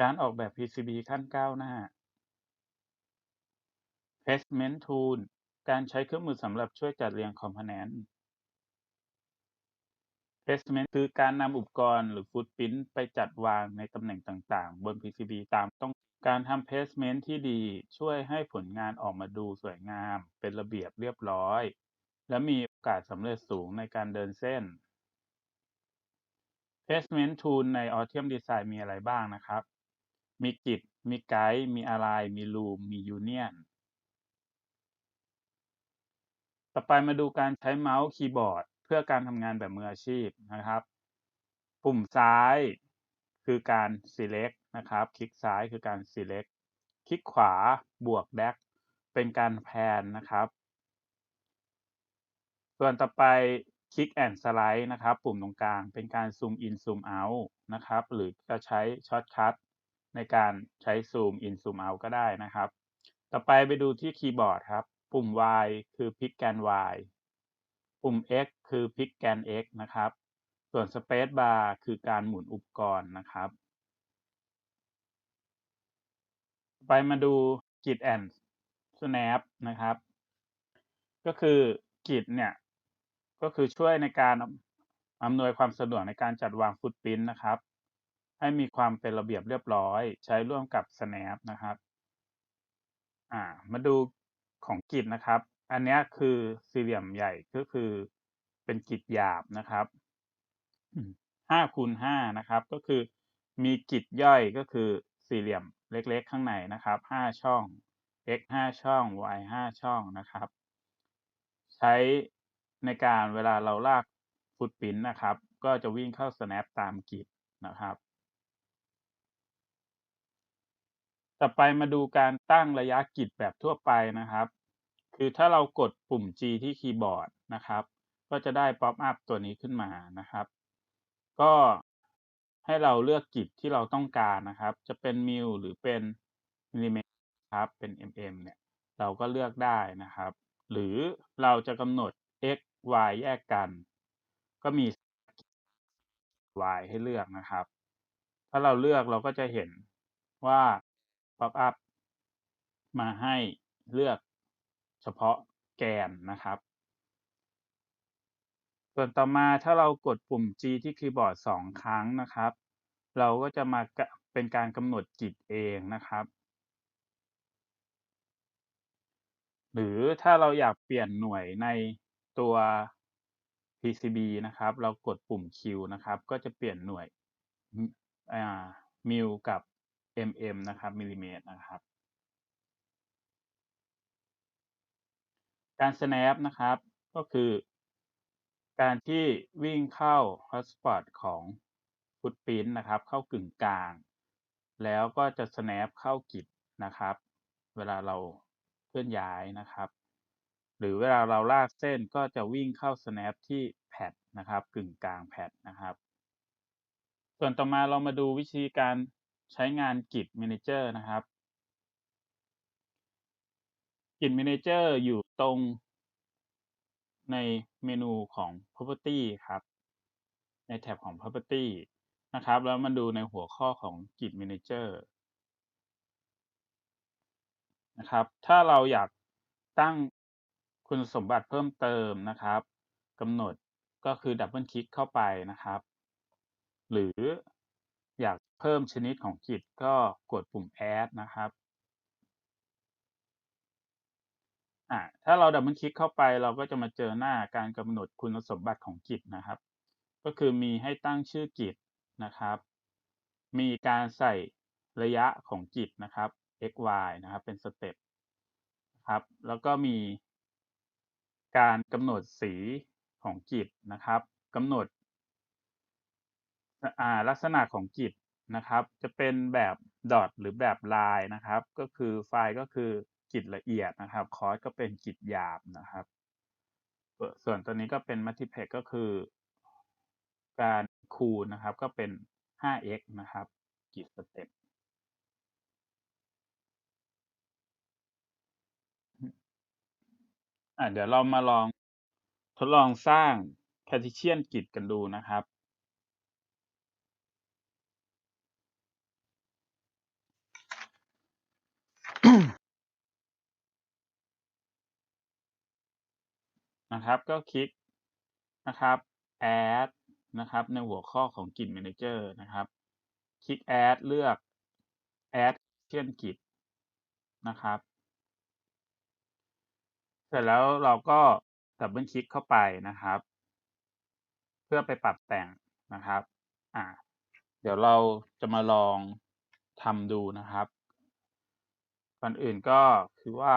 การออกแบบ PCB ขั้นก้าวหน้า Placement Tool การใช้เครื่องมือสำหรับช่วยจัดเรียงคอมโพเนนต์ Placement คือการนำอุปกรณ์หรือ Footprint ไปจัดวางในตำแหน่งต่างๆ บน PCB ตามต้องการทำ Placement ที่ดีช่วยให้ผลงานออกมาดูสวยงาม เป็นระเบียบเรียบร้อย และมีโอกาสสำเร็จสูงในการเดินเส้น Placement Tool ใน Altium Design มีอะไรบ้างนะครับ มีกริดมีไกด์ มีอะไลน์มีลูม มียูเนียน ต่อไปมาดูการใช้เมาส์คีย์บอร์ด เพื่อการทำงานแบบมืออาชีพนะครับ ปุ่มซ้ายคือการ select นะครับ คลิกซ้ายคือการ select คลิกขวาบวก dash เป็นการแพนนะครับ ส่วนต่อไปคลิก and slide นะครับ ปุ่มตรงกลางเป็นการ zoom in zoom out นะครับ หรือจะใช้ช็อตคัท ในการใช้ zoom in zoom out ก็ได้นะครับ ต่อไปไปดูที่คีย์บอร์ดครับ ปุ่ม Y คือพิกแกน Y ปุ่ม X คือพิกแกน X นะครับ ส่วน Space Bar คือการหมุนอุปกรณ์นะครับ ไปมาดู Git and Snap นะครับ ก็คือกริดเนี่ย ก็คือช่วยในการอำนวยความสะดวกในการจัดวาง Footprint นะครับ ให้มีความเป็นระเบียบเรียบร้อย ใช้ร่วมกับ Snap นะครับ อ่า มาดูของกริดนะครับ อันนี้คือสี่เหลี่ยมใหญ่ก็คือเป็นกริดหยาบนะครับห้าคูณห้านะครับ ก็คือมีกริดย่อยก็คือสี่เหลี่ยมเล็กๆ ข้างในนะครับห้าช่อง x ห้าช่อง y ห้าช่องนะครับ ใช้ในการเวลาเราลากฟุตปิ้นนะครับ ก็จะวิ่งเข้า snap ตามกริดนะครับ ต่อไปมาดูการตั้งระยะกริดแบบทั่วไปนะครับ คือถ้าเรากดปุ่ม G ที่คีย์บอร์ดนะครับ ก็จะได้ป๊อปอัพตัวนี้ขึ้นมานะครับ ก็ให้เราเลือกกริดที่เราต้องการนะครับ จะเป็นมิลหรือเป็นมิลลิเมตรครับเป็น mm เนี่ยเราก็เลือกได้นะครับ หรือเราจะกำหนด x y แยกกัน ก็มี y ให้เลือกนะครับ ถ้าเราเลือกเราก็จะเห็นว่า ป๊อปอัพมาให้เลือกเฉพาะแกนนะครับ ส่วนต่อมาถ้าเรากดปุ่ม G ที่คีย์บอร์ดสองครั้งนะครับ เราก็จะมาเป็นการกำหนดกริดเองนะครับ หรือถ้าเราอยากเปลี่ยนหน่วยในตัว PCB นะครับ เรากดปุ่ม Q นะครับ ก็จะเปลี่ยนหน่วยมิลกับ mm นะครับมิลลิเมตรนะครับ การ snap นะครับ ก็คือ การที่วิ่งเข้า hotspot ของ footprint นะครับ เข้ากึ่งกลาง แล้วก็จะ snap เข้ากิดนะครับ เวลาเราเคลื่อนย้ายนะครับ หรือเวลาเราลากเส้นก็จะวิ่งเข้า snap ที่แพดนะครับ กึ่งกลางแพดนะครับ ส่วนต่อมาเรามาดูวิธีการ ใช้งานกริด Manager นะครับกริด Manager อยู่ตรงในเมนูของ property ครับ ในแท็บของ property นะครับ แล้วมาดูในหัวข้อของ Git Manager นะครับ ถ้าเราอยากตั้งคุณสมบัติเพิ่มเติมนะครับกำหนดก็คือดับเบิลคลิกเข้าไปนะครับ หรืออยาก เพิ่มชนิดของกิจก็กดปุ่ม add นะครับอ่าถ้าเราดับเบิลคลิกเข้าไปเราก็จะมาเจอหน้าการกำหนดคุณสมบัติของกิจนะครับ ก็คือมีให้ตั้งชื่อกิจนะครับ มีการใส่ระยะของกิจนะครับ x y นะครับ เป็นสเต็ปครับ แล้วก็มีการกำหนดสีของกิจนะครับกำหนดอ่าลักษณะของกิจ นะครับ จะเป็นแบบดอทหรือแบบลายนะครับ ก็คือไฟล์ก็คือกิจละเอียดนะครับ คอร์สก็เป็นกิจหยาบนะครับ ส่วนตัวนี้ก็เป็นมัลติเพกก็คือ การคูณนะครับ ก็เป็น 5x นะครับ กิจสเต็ปอ่าเดี๋ยวเรามาลองทดลองสร้าง Cartesian กิจกันดูนะครับ นะครับ ก็คลิกนะครับ add นะครับ ในหัวข้อของ Git Manager นะครับ คลิก add เลือก add เชื่อน Git นะครับ เสร็จแล้วเราก็ดับเบิลคลิกเข้าไปนะครับ เพื่อไปปรับแต่งนะครับ อ่า เดี๋ยวเราจะมาลองทำดูนะครับก่อนอื่นก็คือว่า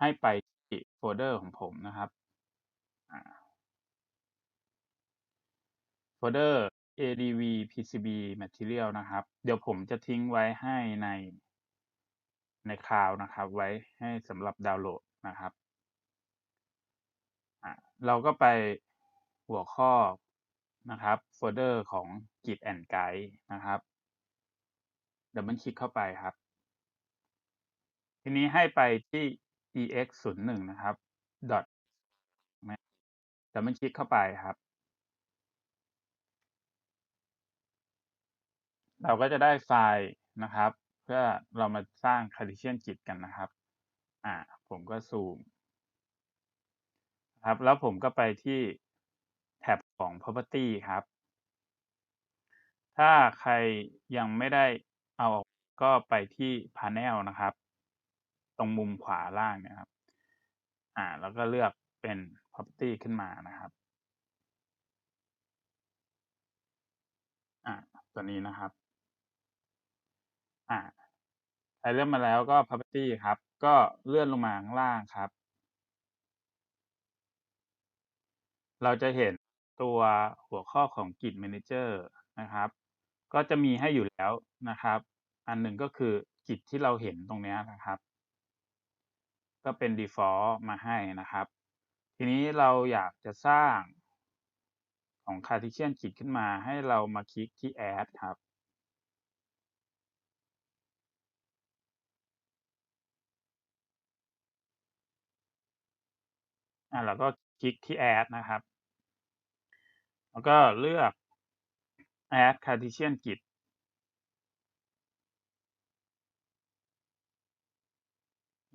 ให้ไป โฟลเดอร์ของผมนะครับโฟลเดอร์ adv pcb material นะครับ เดี๋ยวผมจะทิ้งไว้ให้ในในคลาวนะครับ ไว้ให้สำหรับดาวน์โหลดนะครับ เราก็ไปหัวข้อนะครับโฟลเดอร์ของ Git and Guide นะครับดับเบิลคลิกเข้าไปครับ ทีนี้ให้ไปที่ ex01 นะครับ dot ดับเบิลคลิกเข้าไปครับ เราก็จะได้ไฟล์นะครับ เพื่อเรามาสร้าง Cartesian Git กันนะครับ อ่า ผมก็ซูมครับ แล้วผมก็ไปที่แท็บของ property ครับ ถ้าใครยังไม่ได้เอาออกก็ไปที่ panel นะครับ ตรงมุมขวาล่างเนี่ยครับ อ่า แล้วก็เลือกเป็น property ขึ้นมานะครับ อ่า ตัวนี้นะครับ อ่าใครเลือกมาแล้วก็ property ครับ ก็เลื่อนลงมาข้างล่างครับ เราจะเห็นตัวหัวข้อของ Git Manager นะครับ ก็จะมีให้อยู่แล้วนะครับ อันหนึ่งก็คือ Git ที่เราเห็นตรงนี้นะครับ ก็เป็น default มาให้นะครับ ทีนี้เราอยากจะสร้างของ Cartesian Git ขึ้นมาให้เรามาคลิกที่ add ครับ อ่าเราก็คลิกที่ add นะครับ แล้วก็เลือก add Cartesian Git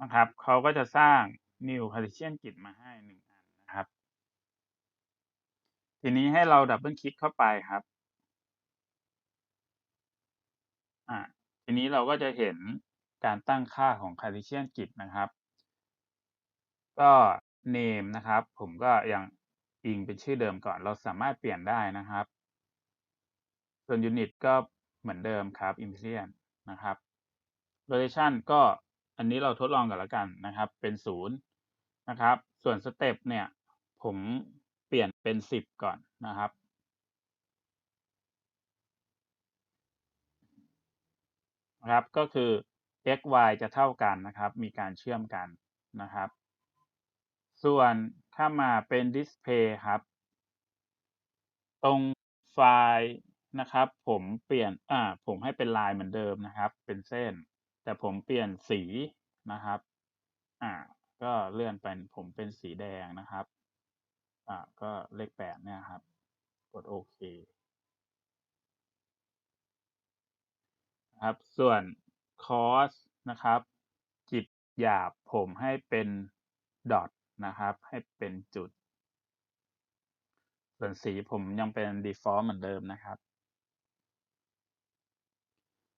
นะครับเขาก็จะสร้าง new Cartesian Git มาให้หนึ่งอันนะครับ ทีนี้ให้เราดับเบิลคลิกเข้าไปครับอ่าทีนี้เราก็จะเห็นการตั้งค่าของ Cartesian Git นะครับ ก็ name นะครับ ผมก็ยังอิงเป็นชื่อเดิมก่อน เราสามารถเปลี่ยนได้นะครับ ส่วน unit ก็เหมือนเดิมครับ imperial นะครับ rotation ก็ อันนี้เราทดลองกันแล้วกันนะครับ เป็นศูนย์นะครับ ส่วนสเต็ปเนี่ย ผมเปลี่ยนเป็นสิบก่อนนะครับ นะครับ ก็คือ x y จะเท่ากันนะครับ มีการเชื่อมกันนะครับ ส่วนถ้ามาเป็น display ครับ ตรงไฟล์นะครับ ผมเปลี่ยนอ่าผมให้เป็นลายเหมือนเดิมนะครับ เป็นเส้น แต่ผมเปลี่ยนสีนะครับ อ่า ก็เลื่อนเป็นผมเป็นสีแดงนะครับ อ่า ก็เลขแปดเนี่ยครับ กดโอเคนะครับ ส่วนคอสนะครับ จิตหยาบผมให้เป็นดอทนะครับ ให้เป็นจุด ส่วนสีผมยังเป็น default เหมือนเดิมนะครับ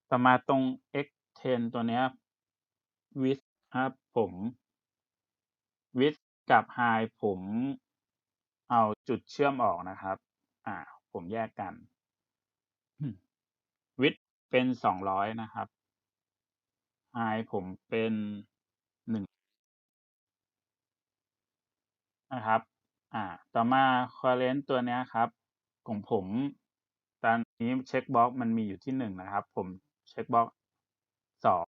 ต่อมาตรง x x10 ตัวเนี้ย width ครับผม width กับ high ผมเอาจุดเชื่อมออกนะครับ อ่า ผมแยกกัน width เป็นสองร้อยนะครับ high ผมเป็นหนึ่งนะครับ อ่า ต่อมา current ตัวเนี้ยครับ ของผม ตอนนี้เช็คบ็อกมันมีอยู่ที่หนึ่งนะครับ ผมเช็คบ็อก สอง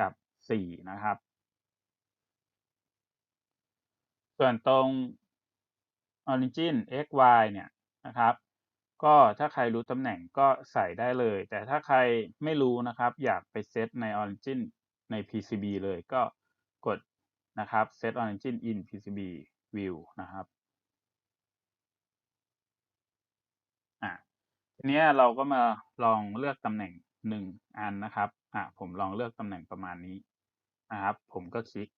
กับสี่นะครับ ส่วนตรง origin x y เนี่ยนะครับ ก็ถ้าใครรู้ตำแหน่งก็ใส่ได้เลย แต่ถ้าใครไม่รู้นะครับ อยากไปเซตใน origin ใน PCB เลยก็กดนะครับ set origin in PCB view นะครับอ่าทีนี้เราก็มาลองเลือกตำแหน่ง หนึ่งอันนะครับอ่าผมลองเลือกตำแหน่งประมาณนี้นะครับ ผมก็คลิก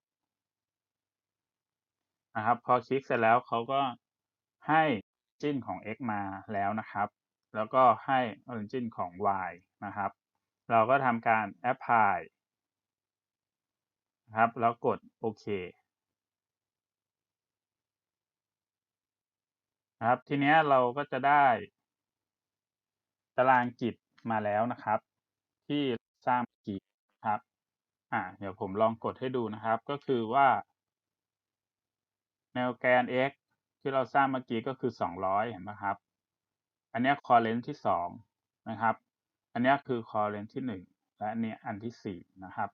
นะครับ พอคลิกเสร็จแล้วเขาก็ให้ origin ของ x มาแล้วนะครับ แล้วก็ให้ origin ของ y นะครับ เราก็ทำการ apply นะครับ แล้วกดโอเคนะครับ ทีนี้เราก็จะได้ตารางกิจมาแล้วนะครับ ที่สร้างเมื่อกี้ครับ อ่า เดี๋ยวผมลองกดให้ดูนะครับ ก็คือว่า แนวแกน x ที่เราสร้างเมื่อกี้ก็คือ 200 เห็นไหมครับ อันนี้ย Coherent ที่ 2 นะครับ อันนี้คือ Coherent ที่ 1 และอันนี้อันที่ 4 นะครับ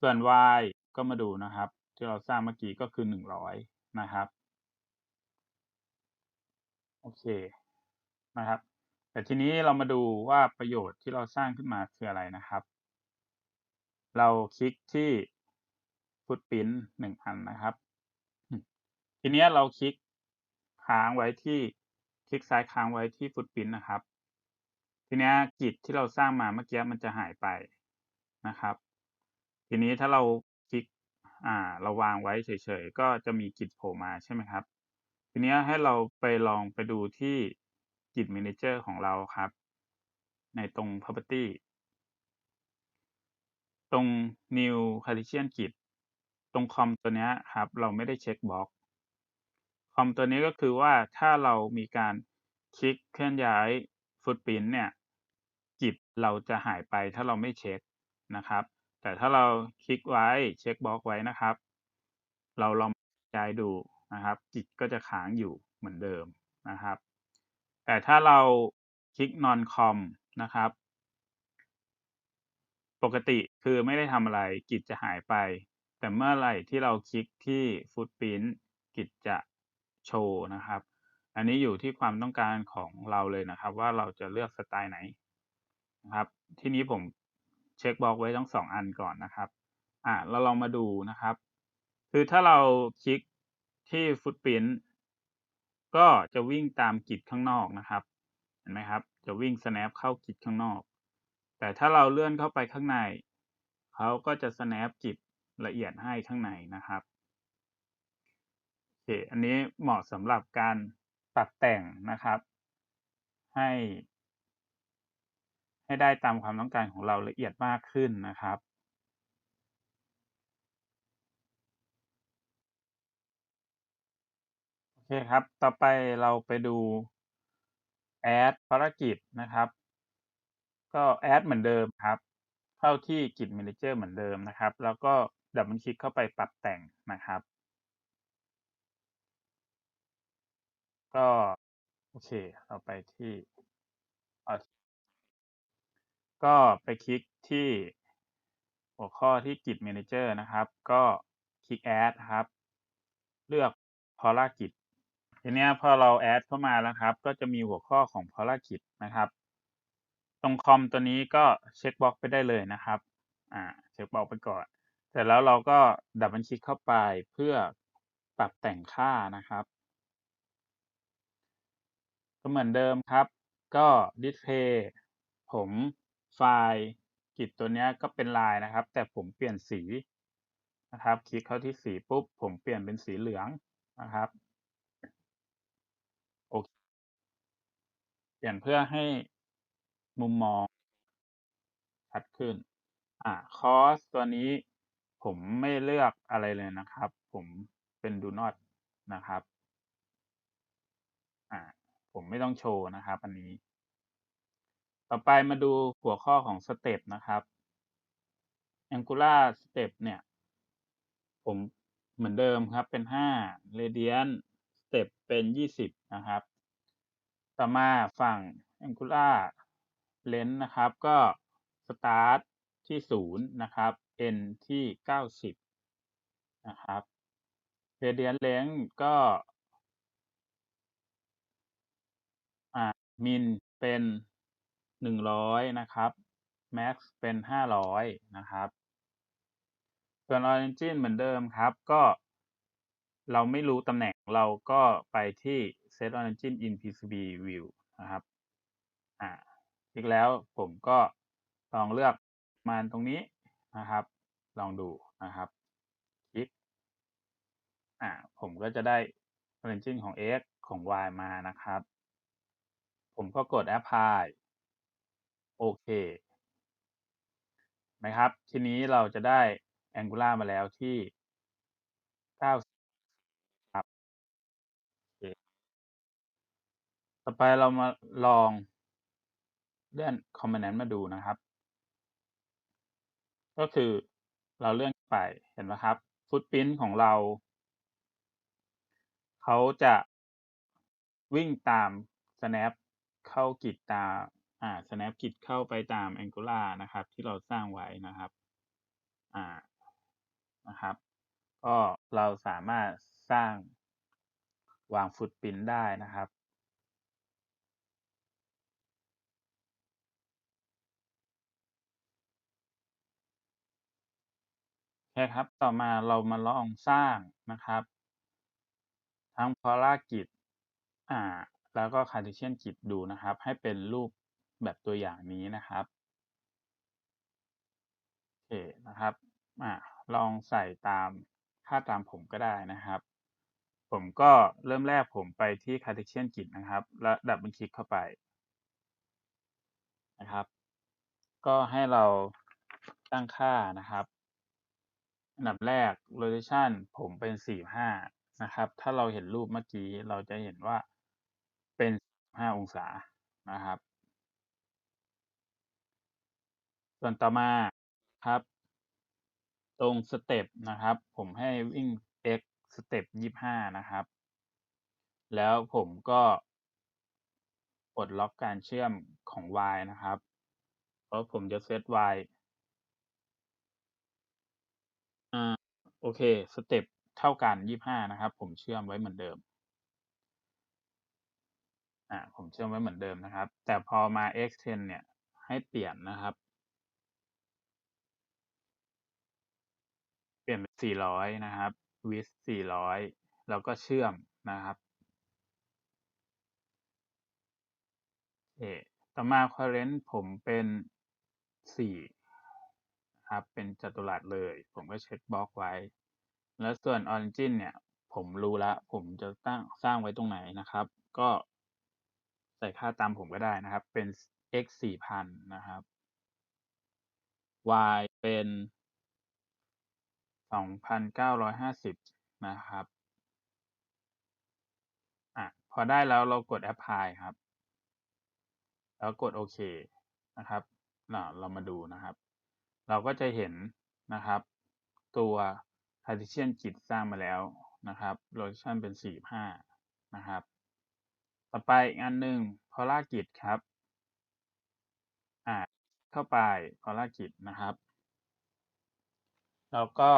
ส่วน y ก็มาดูนะครับ ที่เราสร้างเมื่อกี้ก็คือ 100 นะครับ โอเค นะครับ แต่ทีนี้เรามาดูว่าประโยชน์ที่เราสร้างขึ้นมาคืออะไรนะครับ เราคลิกที่ Footprint 1อันนะครับ ทีนี้เราคลิกค้างไว้ที่คลิกซ้ายค้างไว้ที่ Footprint นะครับ ทีนี้กิจที่เราสร้างมาเมื่อกี้มันจะหายไปนะครับ ทีนี้ถ้าเราคลิกอ่าเราวางไว้เฉยๆก็จะมีกิจโผล่มาใช่ไหมครับ ทีนี้ให้เราไปลองไปดูที่ กิจ Manager ของเราครับ ในตรง Property ตรง New Partition กิจตรงคอมตัวนี้ครับ เราไม่ได้เช็กบล็อกคอมตัวนี้ก็คือว่าถ้าเรามีการคลิกเคลื่อนย้าย Footprint เนี่ยกิจเราจะหายไปถ้าเราไม่เช็กนะครับ แต่ถ้าเราคลิกไว้เช็กบล็อกไว้นะครับ เราลองย้ายดูนะครับกิจก็จะค้างอยู่เหมือนเดิมนะครับ แต่ถ้าเราคลิก Non Com นะครับ ปกติคือไม่ได้ทำอะไรกิจจะหายไป แต่เมื่อไหร่ที่เราคลิกที่ Footprint กิจจะโชว์นะครับ อันนี้อยู่ที่ความต้องการของเราเลยนะครับ ว่าเราจะเลือกสไตล์ไหนนะครับ ที่นี้ผมเช็กบล็อกไว้ทั้ง2อันก่อนนะครับ อ่าเราลองมาดูนะครับ คือถ้าเราคลิกที่ Footprint ก็จะวิ่งตามกิจข้างนอกนะครับ เห็นไหมครับ จะวิ่ง snap เข้ากิจข้างนอก แต่ถ้าเราเลื่อนเข้าไปข้างใน เขาก็จะ snap กิจละเอียดให้ข้างในนะครับโอเคอันนี้เหมาะสำหรับการปรับแต่งนะครับ ให้ ให้ได้ตามความต้องการของเราละเอียดมากขึ้นนะครับ อเคครับ ต่อไปเราไปดู Add ภารกิจนะครับ ก็ Add เหมือนเดิมครับ เข้าที่กิจ Manager เหมือนเดิมนะครับ แล้วก็ดับเบิลคลิกเข้าไปปรับแต่งนะครับ ก็โอเค เราไปที่ก็ไปคลิกที่หัวข้อที่กิจ Manager นะครับ ก็คลิก Add ครับ เลือกภารกิจ ทีนี้พอเรา Add เข้ามาแล้วครับ ก็จะมีหัวข้อของภารกิจนะครับ ตรงคอมตัวนี้ก็เช็กบล็อกไปได้เลยนะครับ อ่า เช็กบล็อกไปก่อนเสร็จแล้วเราก็ดับบิลคลิกเข้าไปเพื่อปรับแต่งค่านะครับ ก็เหมือนเดิมครับ ก็ Display ผมไฟล์กิจตัวนี้ก็เป็นลายนะครับ แต่ผมเปลี่ยนสีนะครับ คลิกเข้าที่สีปุ๊บ ผมเปลี่ยนเป็นสีเหลืองนะครับ โอเค เป ลี่ยนเพื่อให้มุมมองชัดขึ้น อ่าคอสตัวนี้ผมไม่เลือกอะไรเลยนะครับ ผมเป็น Do Not นะครับ อ่า ผมไม่ต้องโชว์นะครับ อันนี้ ต่อไปมาดูหัวข้อของสเต็ปนะครับ Angular Step เนี่ย ผมเหมือนเดิมครับเป็น5 Radian Step เป็น20นะครับ ต่อมาฝั่ง Angular Length นะครับ ก็ Start ที่ 0 นะครับ n ที่ 90 นะครับ Radiant Length ก็อ่า Min เป็น 100 นะครับ Max เป็น 500 นะครับ ส่วน Origin เหมือนเดิมครับ ก็เราไม่รู้ตำแหน่งเราก็ไปที่ Set Origin in PCB View นะครับ อ่าคลิกแล้วผมก็ลองเลือกมาณตรงนี้นะครับ ลองดูนะครับ คลิกออ่า ผมก็จะได้ Origin ของ x ของ y มานะครับ ผมก็กด Apply โอเคนะครับ ทีนี้เราจะได้ Angular มาแล้วที่ 90 ครับ โอเค ต่อไปเรามาลองเลื่อน Commandant มาดูนะครับ ก็คือเราเลื่อนไปเห็นไหมครับ Footprint ของเรา เขาจะวิ่งตาม snap เข้า git ตามอ่า snap git เข้าไปตาม Angular นะครับ ที่เราสร้างไว้นะครับอ่านะครับ ก็เราสามารถสร้างวาง Footprint ได้นะครับ คครับ ต่อมาเรามาลองสร้างนะครับ ทั้ง Polar Git อ่า แล้วก็ Cartesian Git ดูนะครับ ให้เป็นรูปแบบตัวอย่างนี้นะครับโอเคนะครับอ่าลองใส่ตามค่าตามผมก็ได้นะครับ ผมก็เริ่มแรกผมไปที่ Cartesian Git นะครับ แล้วดับเบิลคลิกเข้าไปนะครับ ก็ให้เราตั้งค่านะครับ อันดับแรก Rotation ผมเป็น45นะครับ ถ้าเราเห็นรูปเมื่อกี้เราจะเห็นว่าเป็น5องศานะครับ ส่วนต่อมาครับ ตรงสเต็ปนะครับ ผมให้วิ่ง x สเต็ป25นะครับ แล้วผมก็ปลดล็อกการเชื่อมของ y นะครับ เพราะผมจะเซต y อ่า โอเค สเต็ปเท่ากัน25นะครับ ผมเชื่อมไว้เหมือนเดิม อ่า ผมเชื่อมไว้เหมือนเดิมนะครับ แต่พอมา extend เนี่ย ให้เปลี่ยนนะครับ เปลี่ยนเป็น400นะครับ width 400แล้วก็เชื่อมนะครับโอเคต่อมา current ผมเป็น4นะ ครับ เป็นจัตุรัสเลย ผมก็เช็กบล็อกไว้ แล้วส่วน origin เนี่ย ผมรู้ล้วผมจะตั้งสร้างไว้ตรงไหนนะครับ ก็ใส่ค่าตามผมก็ได้นะครับ เป็น x 4,000นะครับ y เป็น 2,950 นะครับอ่าพอได้แล้วเรากด apply ครับ แล้วกดโอเคนะครับอ่าเรามาดูนะครับ เราก็จะเห็นนะครับ ตัว Cartesian Git สร้างมาแล้วนะครับ Rotation เป็น 45 นะครับ ต่อไปอีกอันหนึ่ง Polar Git ครับอ่าเข้าไป Polar Git นะครับแล้วก็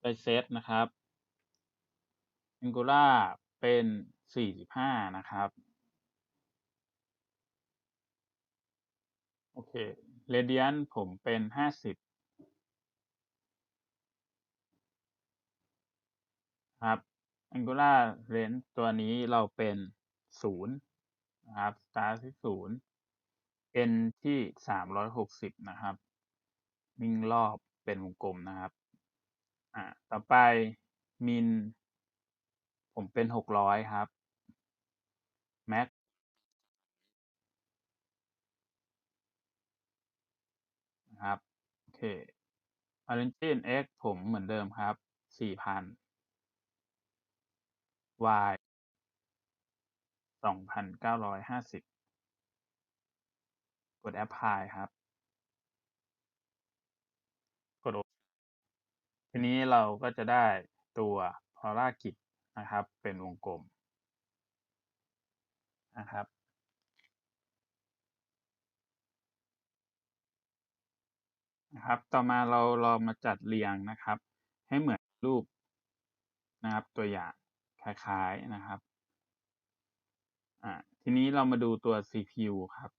ไปเซตนะครับ Angular เป็น 45 นะครับ โอเค เรเดียนผมเป็นห้าสิบครับแองกล่า range ตัวนี้เราเป็นศูนย์นะครับสตาร์ที่ศูนย์เอ็นที่สามร้อยหกสิบนะครับมิ่งรอบเป็นวงกลมนะครับ อ่า ต่อไปมิน ผมเป็นหกร้อยครับ Max นะครับ โอเค Origin X ผมเหมือนเดิมครับ4,000 y 2,950กด apply ครับ กดทีนี้เราก็จะได้ตัว Polar Git นะครับ เป็นวงกลมนะครับ นะครับ ต่อมาเราลองมาจัดเรียงนะครับ ให้เหมือนรูปนะครับ ตัวอย่างคล้ายๆนะครับอ่าทีนี้เรามาดูตัว CPU ครับ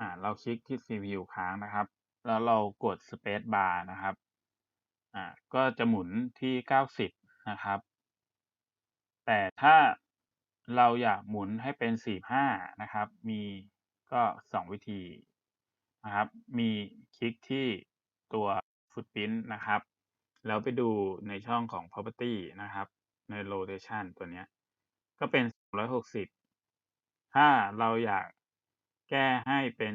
อ่าเราคลิกที่ CPU ค้างนะครับ แล้วเรากด Space Bar นะครับอ่าก็จะหมุนที่ 90 นะครับ แต่ถ้าเราอยากหมุนให้เป็น 45 นะครับ มีก็ 2 วิธี นะครับมีคลิกที่ตัว Footprint นะครับ แล้วไปดูในช่องของ property นะครับใน rotation ตัวนี้ก็เป็น260 ถ้าเราอยากแก้ให้เป็น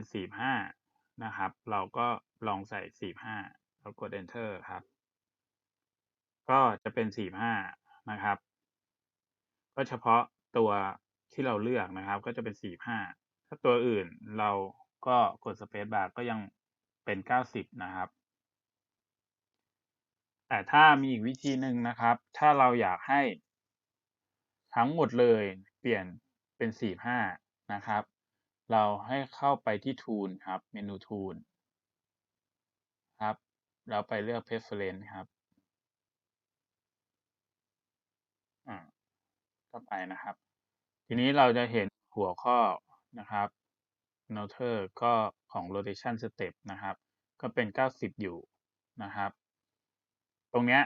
45 นะครับ เราก็ลองใส่ 45 แล้วกด enter ครับ ก็จะเป็น 45 นะครับ ก็เฉพาะตัวที่เราเลือกนะครับ ก็จะเป็น 45 ถ้าตัวอื่นเรา ก็กด space bar ก็ยังเป็น 90 นะครับ แต่ถ้ามีอีกวิธีหนึ่งนะครับ ถ้าเราอยากให้ทั้งหมดเลยเปลี่ยนเป็น 45 นะครับ เราให้เข้าไปที่ tool ครับ เมนู tool ครับ แล้วไปเลือก preference ครับอ่าเข้าไปนะครับ ทีนี้เราจะเห็นหัวข้อนะครับ noter ก็ของ rotation step นะครับ ก็เป็น 90 อยู่นะครับ ตรงเนี้ย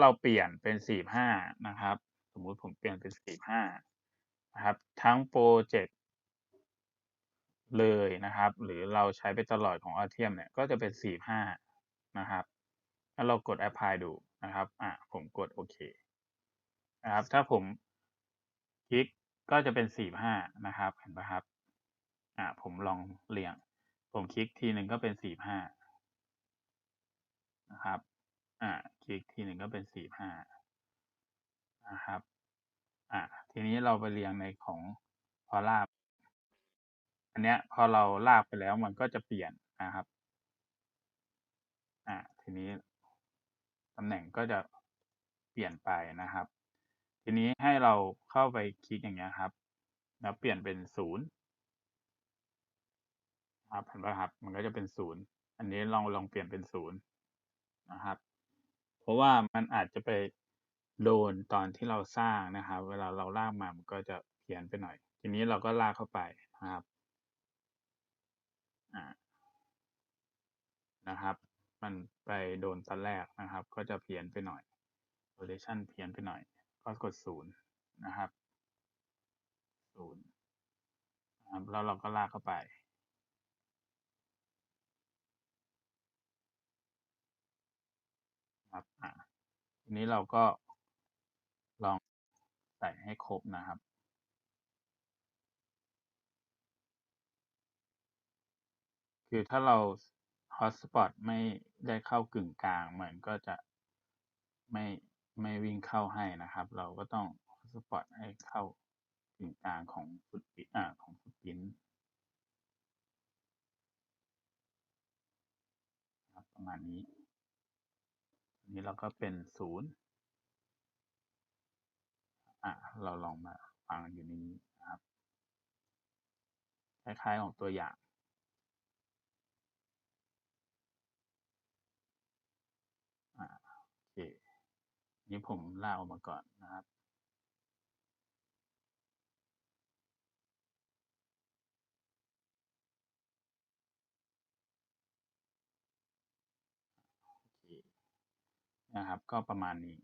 เราเปลี่ยนเป็น 45 นะครับ สมมุติผมเปลี่ยนเป็น 45 นะครับ ทั้งโปรเจกต์เลยนะครับ หรือเราใช้ไปตลอดของ Altium เนี่ยก็จะเป็น 45 นะครับแล้วเรากด apply ดูนะครับ อ่าผมกดโอเคนะครับ ถ้าผมคลิกก็จะเป็น 45 นะครับ เห็นไหมครับ อ่าผมลองเรียง ผมคลิกทีหนึ่งก็เป็น45นะครับ อ่าคลิกทีหนึ่งก็เป็น45นะครับ อ่าทีนี้เราไปเรียงในของพอลากอันเนี้ยพอเราลากไปแล้วมันก็จะเปลี่ยนนะครับ อ่าทีนี้ตำแหน่งก็จะเปลี่ยนไปนะครับ ทีนี้ให้เราเข้าไปคลิกอย่างเงี้ยครับ แล้วเปลี่ยนเป็น0 ครับเห็นปล่าครับ มันก็จะเป็น0อันนี้ลองลองเปลี่ยนเป็น0นย์นะครับ เพราะว่ามันอาจจะไปโดนตอนที่เราสร้างนะครับ เวลาเราลากมามันก็จะเพี้ยนไปหน่อย ทีนี้เราก็ลากเข้าไปนะครับอ่านะครับ มันไปโดนตอนแรกนะครับ ก็จะเพี้ยนไปหน่อย rotation เพี้ยนไปหน่อย ก็กด0นย์นะครับ0นะครับ แล้วเราก็ลากเข้าไป ครับอ่าทีนี้เราก็ลองใส่ให้ครบนะครับคือถ้าเรา hotspot ไม่ได้เข้ากึ่งกลางมันก็จะไม่ไม่วิ่งเข้าให้นะครับ เราก็ต้อง hotspot ให้เข้ากึ่งกลางของ footprint อ่าของ footprint ครับประมาณนี้ นี้เราก็เป็น0อะเราลองมาฟังอยู่ในนี้นะครับคล้ายๆของตัวอย่างอะโอเคนี้ผมลากออกมาก่อนนะครับ นะครับ ก็ประมาณนี้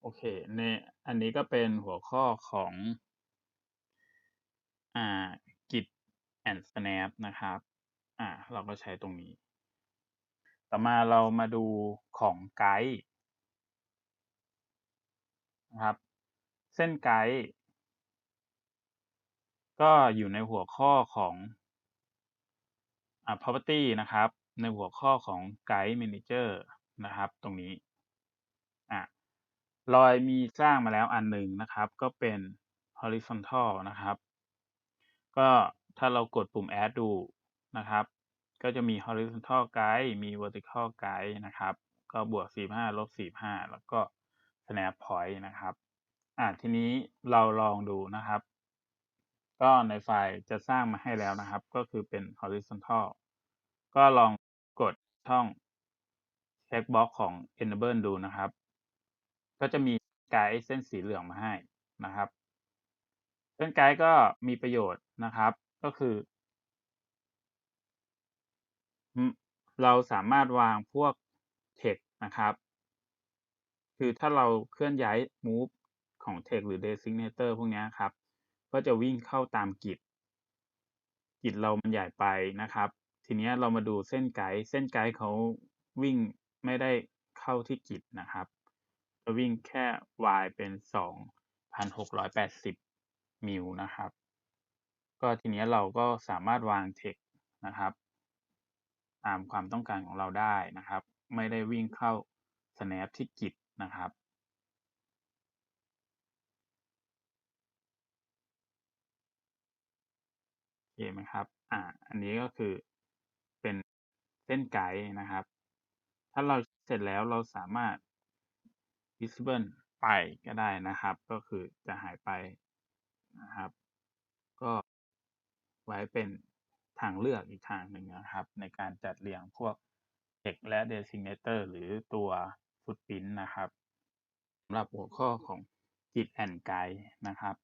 โอเคในอันนี้ก็เป็นหัวข้อของอ่า git and snap นะครับ อ่า เราก็ใช้ตรงนี้ ต่อมาเรามาดูของไกด์นะครับ เส้นไกด์ก็อยู่ในหัวข้อของอ่า property นะครับ ในหัวข้อของ guide manager นะครับ ตรงนี้อ่ารอยมีสร้างมาแล้วอันหนึ่งนะครับ ก็เป็น horizontal นะครับ ก็ถ้าเรากดปุ่ม add ดูนะครับ ก็จะมี horizontal guide มี vertical guide นะครับ ก็บวก 45ลบ45 แล้วก็ snap point นะครับอ่าทีนี้เราลองดูนะครับ ก็ในไฟล์จะสร้างมาให้แล้วนะครับ ก็คือเป็น horizontal ก็ลอง ช่องเช็คบ็อกของ enable ดูนะครับ ก็จะมีไกด์เส้นสีเหลืองมาให้นะครับเส้นไกด์ก็มีประโยชน์นะครับ ก็คือ เราสามารถวางพวก text นะครับ คือถ้าเราเคลื่อนย้าย move ของ text หรือ designator พวกนี้ครับ ก็จะวิ่งเข้าตามกิจ กิจเรามันใหญ่ไปนะครับ ทีนี้เรามาดูเส้นไกด์เส้นไกด์เขาวิ่งไม่ได้เข้าที่กิจนะครับจะวิ่งแค่ y เป็น 2,680 มิลนะครับ ก็ทีนี้เราก็สามารถวางเทกนะครับ ตามความต้องการของเราได้นะครับ ไม่ได้วิ่งเข้า snap ที่กิจนะครับโอเคไหมครับ อ่า อันนี้ก็คือ เป็นเส้นไกด์นะครับ ถ้าเราเสร็จแล้วเราสามารถ disable ไปก็ได้นะครับ ก็คือจะหายไปนะครับ ก็ไว้เป็นทางเลือกอีกทางหนึ่งนะครับ ในการจัดเรียงพวก text และ designator หรือตัว footprint นะครับสำหรับหัวข้อของ Git and Guide นะครับ